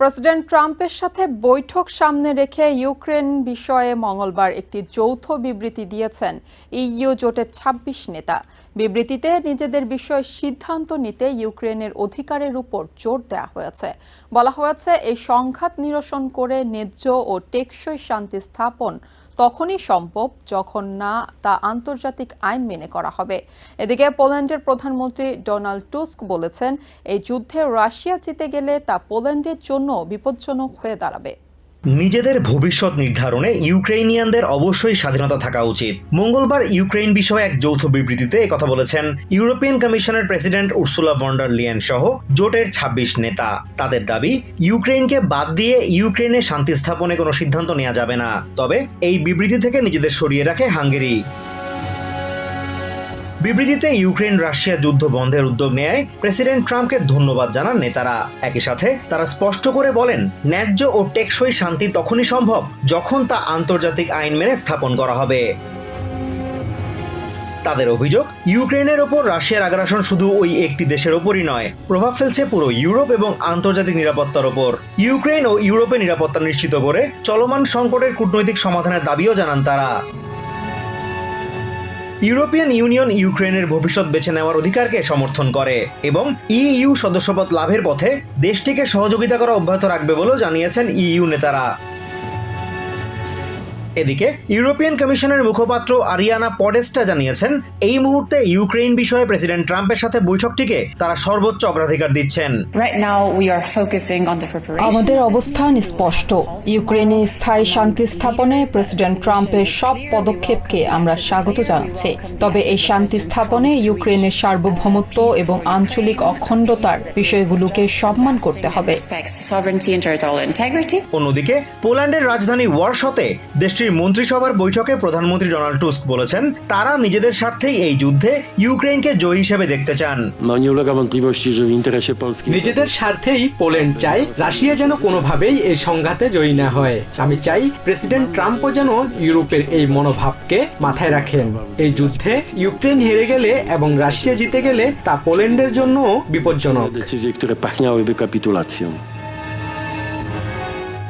President ট্রাম্পের সাথে বৈঠক সামনে রেখে ইউক্রেন বিষয়ে মঙ্গলবার একটি যৌথ বিবৃতি দিয়েছেন ইইউ জোটের ২৬ নেতা। বিবৃতিতে নিজেদের বিষয়ে সিদ্ধান্ত নিতে ইউক্রেনের অধিকারের উপর জোর দেওয়া হয়েছে। বলা হয়েছে, এই সংঘাত নিরসন করে ন্যায্য ও টেকসই শান্তি স্থাপন তখনই সম্ভব যখন না তা আন্তর্জাতিক আইন মেনে করা হবে। এদিকে পোল্যান্ডের প্রধানমন্ত্রী ডোনাল্ড টুস্ক বলেছেন, এই যুদ্ধে রাশিয়া জিতে গেলে তা পোল্যান্ডের জন্য বিপজ্জনক হয়ে দাঁড়াবে। নিজেদের ভবিষ্যৎ নির্ধারণে ইউক্রেনিয়ানদের অবশ্যই স্বাধীনতা থাকা উচিত। মঙ্গলবার ইউক্রেন বিষয়ে এক যৌথ বিবৃতিতে কথা বলেছেন ইউরোপিয়ান কমিশনের প্রেসিডেন্ট উর্সুলা ভন্ডার লিয়েন সহ জোটের ২৬ নেতা। তাদের দাবি ইউক্রেনকে বাদ দিয়ে ইউক্রেনে শান্তি স্থাপনে কোনো সিদ্ধান্ত নেওয়া যাবে না। তবে এই বিবৃতি থেকে নিজেদের সরিয়ে রাখে হাঙ্গেরি। বিবৃতিতে ইউক্রেন রাশিয়া যুদ্ধ বন্ধের উদ্যোগ নেয় প্রেসিডেন্ট ট্রাম্পকে ধন্যবাদ জানান নেতারা। একই সাথে তারা স্পষ্ট করে বলেন, ন্যায্য ও টেকসই শান্তি তখনই সম্ভব যখন তা আন্তর্জাতিক আইন মেনে স্থাপন করা হবে। তাদের অভিযোগ, ইউক্রেনের ওপর রাশিয়ার আগ্রাসন শুধু ওই একটি দেশের ওপরই নয়, প্রভাব ফেলছে পুরো ইউরোপ এবং আন্তর্জাতিক নিরাপত্তার ওপর। ইউক্রেন ও ইউরোপের নিরাপত্তা নিশ্চিত করে চলমান সংকটের কূটনৈতিক সমাধানের দাবিও জানান তারা। ইউরোপিয়ান ইউনিয়ন ইউক্রেনের ভবিষ্যৎ বেছে নেওয়ার অধিকারকে সমর্থন করে এবং ইইউ সদস্যপদ লাভের পথে দেশটিকে সহযোগিতা করা অব্যাহত রাখবে বলেও জানিয়েছেন ইইউ নেতারা। এদিকে ইউরোপিয়ান কমিশনের মুখপাত্র আরিয়ানা পডেস্টা জানিয়েছেন এই মুহূর্তে ইউক্রেন বিষয়ে প্রেসিডেন্ট ট্রাম্পের সাথে বৈঠকটিকে তারা সর্বোচ্চ অগ্রাধিকার দিচ্ছেন. আমাদের অবস্থান স্পষ্ট ইউক্রেনে স্থায়ী শান্তি স্থাপনে প্রেসিডেন্ট ট্রাম্পের সব পদক্ষেপকে আমরা স্বাগত জানাচ্ছি তবে এই শান্তি স্থাপনে ইউক্রেনের সার্বভৌমত্ব এবং আঞ্চলিক অখণ্ডতার বিষয়গুলোকে সম্মান করতে হবে. অন্যদিকে পোল্যান্ডের রাজধানী ওয়ারশতে দেশটির মন্ত্রিসভার বৈঠকে প্রধানমন্ত্রী ডোনাল্ড টুস্ক বলেছেন তারা নিজেদের স্বার্থেই এই যুদ্ধে ইউক্রেনকে জয়ী হিসেবে দেখতে চান। নিজেদের স্বার্থেই পোল্যান্ড চাই রাশিয়া যেন কোনোভাবেই এই সংঘাতে জয়ী না হয়। আমি চাই প্রেসিডেন্ট ট্রাম্পও যেন ইউরোপের এই মনোভাবকে মাথায় রাখেন। এই যুদ্ধে ইউক্রেন হেরে গেলে এবং রাশিয়া জিতে গেলে তা পোল্যান্ডের জন্য বিপজ্জনক।